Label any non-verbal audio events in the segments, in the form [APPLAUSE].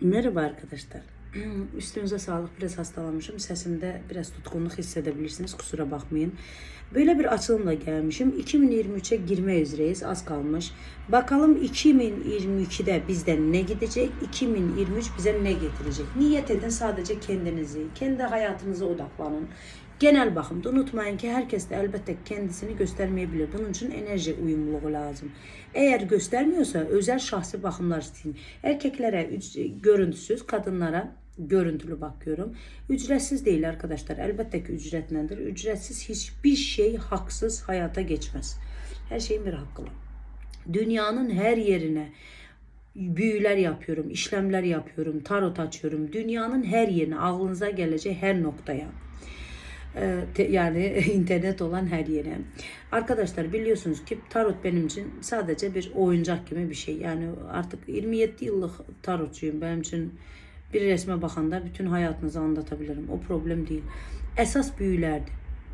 Merhaba arkadaşlar. [CLEARS THROAT] Üstünüze sağlık. Biraz hastalanmışım. Sesimde biraz tutkunluk hissedebilirsiniz. Kusura bakmayın. Böyle bir açılımla gelmişim. 2023'e girme üzereyiz. Az kalmış. Bakalım 2022'de bizden ne gidecek? 2023 bize ne getirecek? Niyet edin sadece kendinizi, kendi hayatınıza odaklanın. Genel bakımda unutmayın ki herkes de elbette kendisini göstermeyebilir. Bunun için enerji uyumluluğu lazım. Eğer göstermiyorsa özel şahsi bakımlar isteyin. Erkeklere görüntüsüz, kadınlara görüntülü bakıyorum. Ücretsiz değil arkadaşlar. Elbette ki ücretlendir. Ücretsiz hiçbir şey haksız hayata geçmez. Her şeyin bir hakkı var. Dünyanın her yerine büyüler yapıyorum, işlemler yapıyorum, tarot açıyorum. Dünyanın her yerine, aklınıza gelecek her noktaya. Ee, yani [LAUGHS] internet olan her yere. Arkadaşlar biliyorsunuz ki tarot benim için sadece bir oyuncak gibi bir şey. Yani artık 27 yıllık tarotçuyum. Benim için bir resme bakanda bütün hayatınızı anlatabilirim. O problem değil. Esas büyülerdi.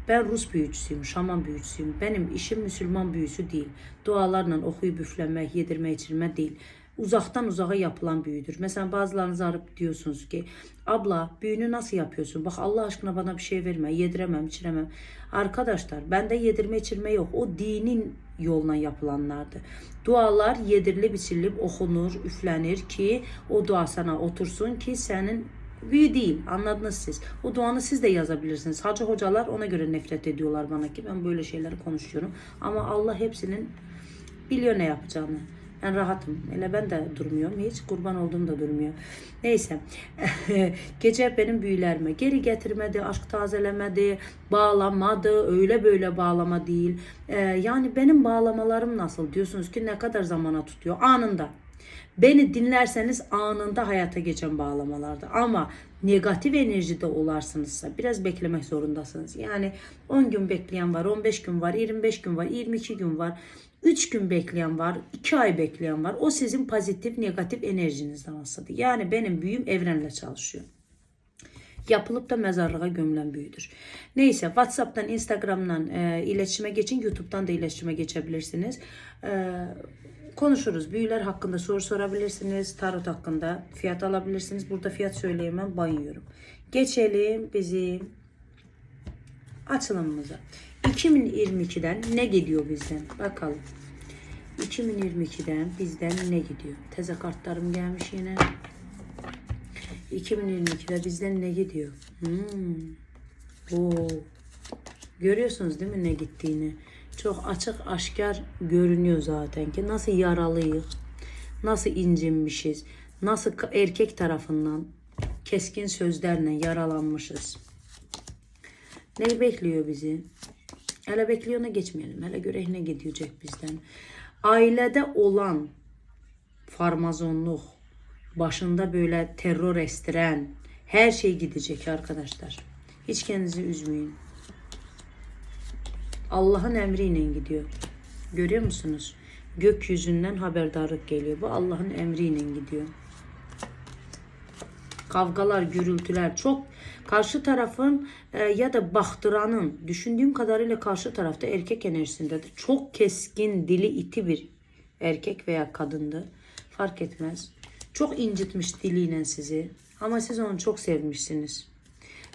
Ben Rus büyücüsüyüm, şaman büyücüsüyüm. Benim işim Müslüman büyüsü değil. Dualarla okuyup üflemek, yedirme, içirme değil. Uzaktan uzağa yapılan büyüdür. Mesela bazılarınız arıp diyorsunuz ki abla büyünü nasıl yapıyorsun? Bak Allah aşkına bana bir şey verme, yediremem, içiremem. Arkadaşlar bende yedirme içirme yok. O dinin yoluna yapılanlardı. Dualar yedirilip içirilip okunur, üflenir ki o dua sana otursun ki senin büyü değil anladınız siz. O duanı siz de yazabilirsiniz. Hacı hocalar ona göre nefret ediyorlar bana ki ben böyle şeyleri konuşuyorum. Ama Allah hepsinin biliyor ne yapacağını. Ben rahatım. Hele ben de durmuyorum. Hiç kurban olduğum da durmuyor. Neyse. [LAUGHS] Gece benim büyülerime geri getirmedi, aşk tazelemedi, bağlamadı, öyle böyle bağlama değil. Ee, yani benim bağlamalarım nasıl diyorsunuz ki ne kadar zamana tutuyor? Anında. Beni dinlerseniz anında hayata geçen bağlamalarda ama negatif enerjide olarsınızsa biraz beklemek zorundasınız. Yani 10 gün bekleyen var, 15 gün var, 25 gün var, 22 gün var. 3 gün bekleyen var, 2 ay bekleyen var. O sizin pozitif, negatif enerjinizden aslında. Yani benim büyüm evrenle çalışıyor yapılıp da mezarlığa gömülen büyüdür. Neyse WhatsApp'tan, Instagram'dan e, iletişime geçin. YouTube'dan da iletişime geçebilirsiniz. E, konuşuruz. Büyüler hakkında soru sorabilirsiniz. Tarot hakkında fiyat alabilirsiniz. Burada fiyat söyleyemem. Bayıyorum. Geçelim bizim açılımımıza. 2022'den ne gidiyor bizden? Bakalım. 2022'den bizden ne gidiyor? Teze kartlarım gelmiş yine. 2022'de bizden ne gidiyor? Hmm. Oo. Görüyorsunuz değil mi ne gittiğini? Çok açık aşikar görünüyor zaten ki nasıl yaralıyız, nasıl incinmişiz, nasıl erkek tarafından keskin sözlerle yaralanmışız. Ne bekliyor bizi? Hele bekleyona geçmeyelim. Hele görek ne gidecek bizden. Ailede olan farmazonluk, başında böyle terör estiren her şey gidecek arkadaşlar. Hiç kendinizi üzmeyin. Allah'ın emriyle gidiyor. Görüyor musunuz? Gökyüzünden haberdarlık geliyor. Bu Allah'ın emriyle gidiyor. Kavgalar, gürültüler çok karşı tarafın e, ya da baktıranın düşündüğüm kadarıyla karşı tarafta erkek enerjisindedir. Çok keskin, dili iti bir erkek veya kadındı. Fark etmez. Çok incitmiş diliyle sizi ama siz onu çok sevmişsiniz.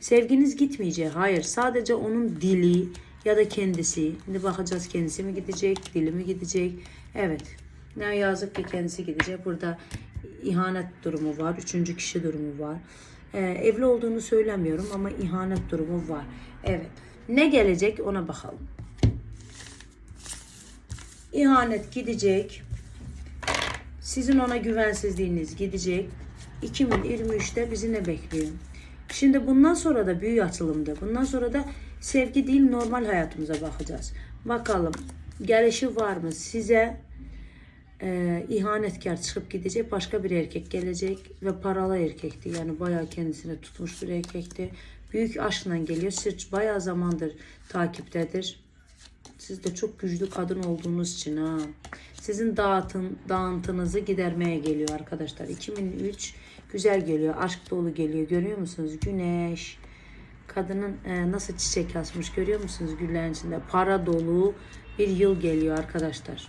Sevginiz gitmeyecek. Hayır. Sadece onun dili ya da kendisi. Şimdi bakacağız kendisi mi gidecek, dili mi gidecek. Evet. Ne yazık ki kendisi gidecek. Burada ihanet durumu var. Üçüncü kişi durumu var. Ee, evli olduğunu söylemiyorum ama ihanet durumu var. Evet. Ne gelecek ona bakalım. İhanet gidecek. Sizin ona güvensizliğiniz gidecek. 2023'te bizi ne bekliyor? Şimdi bundan sonra da büyü açılımda. Bundan sonra da sevgi değil normal hayatımıza bakacağız. Bakalım gelişi var mı? Size e, ihanetkar çıkıp gidecek başka bir erkek gelecek ve paralı erkekti. Yani bayağı kendisine tutmuş bir erkekti. Büyük aşkla geliyor. Siz bayağı zamandır takiptedir. Siz de çok güçlü kadın olduğunuz için ha. Sizin dağıtın, dağıntınızı gidermeye geliyor arkadaşlar. 2003 güzel geliyor. Aşk dolu geliyor. Görüyor musunuz? Güneş. Kadının e, nasıl çiçek açmış görüyor musunuz güllerin içinde? Para dolu bir yıl geliyor arkadaşlar.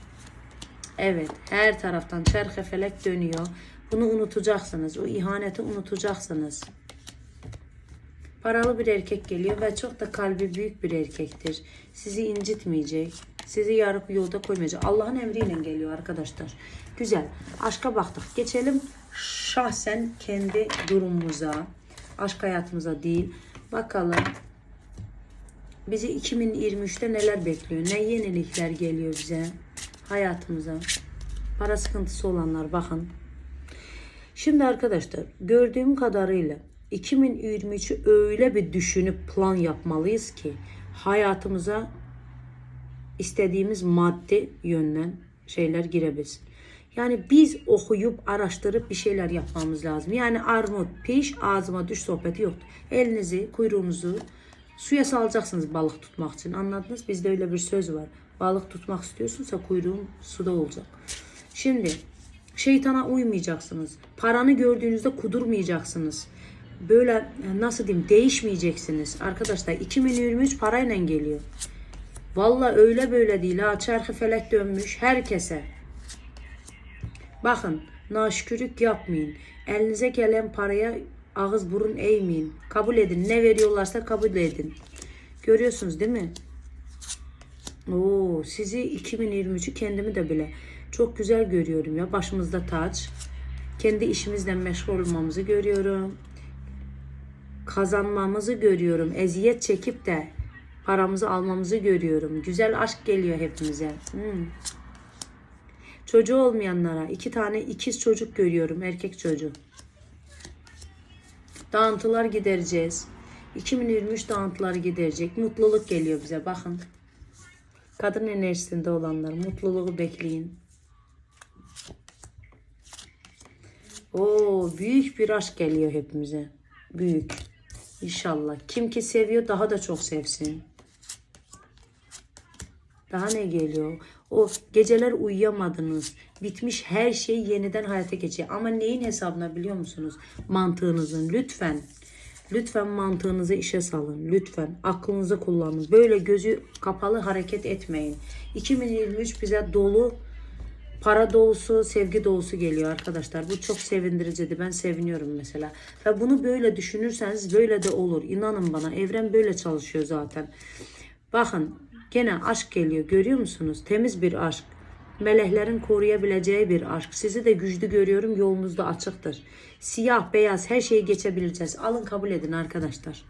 Evet her taraftan çerkefelek dönüyor. Bunu unutacaksınız. O ihaneti unutacaksınız. Paralı bir erkek geliyor ve çok da kalbi büyük bir erkektir. Sizi incitmeyecek. Sizi yarık yolda koymayacak. Allah'ın emriyle geliyor arkadaşlar. Güzel. Aşka baktık. Geçelim şahsen kendi durumumuza. Aşk hayatımıza değil. Bakalım bizi 2023'te neler bekliyor? Ne yenilikler geliyor bize hayatımıza? Para sıkıntısı olanlar bakın. Şimdi arkadaşlar gördüğüm kadarıyla 2023'ü öyle bir düşünüp plan yapmalıyız ki hayatımıza istediğimiz maddi yönden şeyler girebilsin. Yani biz okuyup araştırıp bir şeyler yapmamız lazım. Yani armut piş ağzıma düş sohbeti yok. Elinizi kuyruğunuzu suya salacaksınız balık tutmak için. Anladınız? Bizde öyle bir söz var. Balık tutmak istiyorsunsa kuyruğun suda olacak. Şimdi şeytana uymayacaksınız. Paranı gördüğünüzde kudurmayacaksınız. Böyle e, nasıl diyeyim değişmeyeceksiniz. Arkadaşlar 2023 parayla geliyor. Valla öyle böyle değil ha. Çarkı felek dönmüş herkese. Bakın naşkürük yapmayın. Elinize gelen paraya ağız burun eğmeyin. Kabul edin. Ne veriyorlarsa kabul edin. Görüyorsunuz değil mi? Oo, sizi 2023'ü kendimi de bile çok güzel görüyorum ya. Başımızda taç. Kendi işimizle meşgul olmamızı görüyorum. Kazanmamızı görüyorum. Eziyet çekip de paramızı almamızı görüyorum. Güzel aşk geliyor hepimize. Hmm. Çocuğu olmayanlara iki tane ikiz çocuk görüyorum. Erkek çocuğu. Dağıntılar gidereceğiz. 2023 dağıntıları giderecek. Mutluluk geliyor bize bakın. Kadın enerjisinde olanlar mutluluğu bekleyin. Oo büyük bir aşk geliyor hepimize. Büyük. İnşallah. Kim ki seviyor daha da çok sevsin. Daha ne geliyor? O geceler uyuyamadınız. Bitmiş her şey yeniden hayata geçiyor. Ama neyin hesabına biliyor musunuz? Mantığınızın. Lütfen. Lütfen mantığınızı işe salın. Lütfen. Aklınızı kullanın. Böyle gözü kapalı hareket etmeyin. 2023 bize dolu para dolusu, sevgi dolusu geliyor arkadaşlar. Bu çok sevindiriciydi. Ben seviniyorum mesela. Ve bunu böyle düşünürseniz böyle de olur. İnanın bana. Evren böyle çalışıyor zaten. Bakın gene aşk geliyor. Görüyor musunuz? Temiz bir aşk. Meleklerin koruyabileceği bir aşk. Sizi de güçlü görüyorum. Yolunuz da açıktır. Siyah, beyaz her şeyi geçebileceğiz. Alın kabul edin arkadaşlar.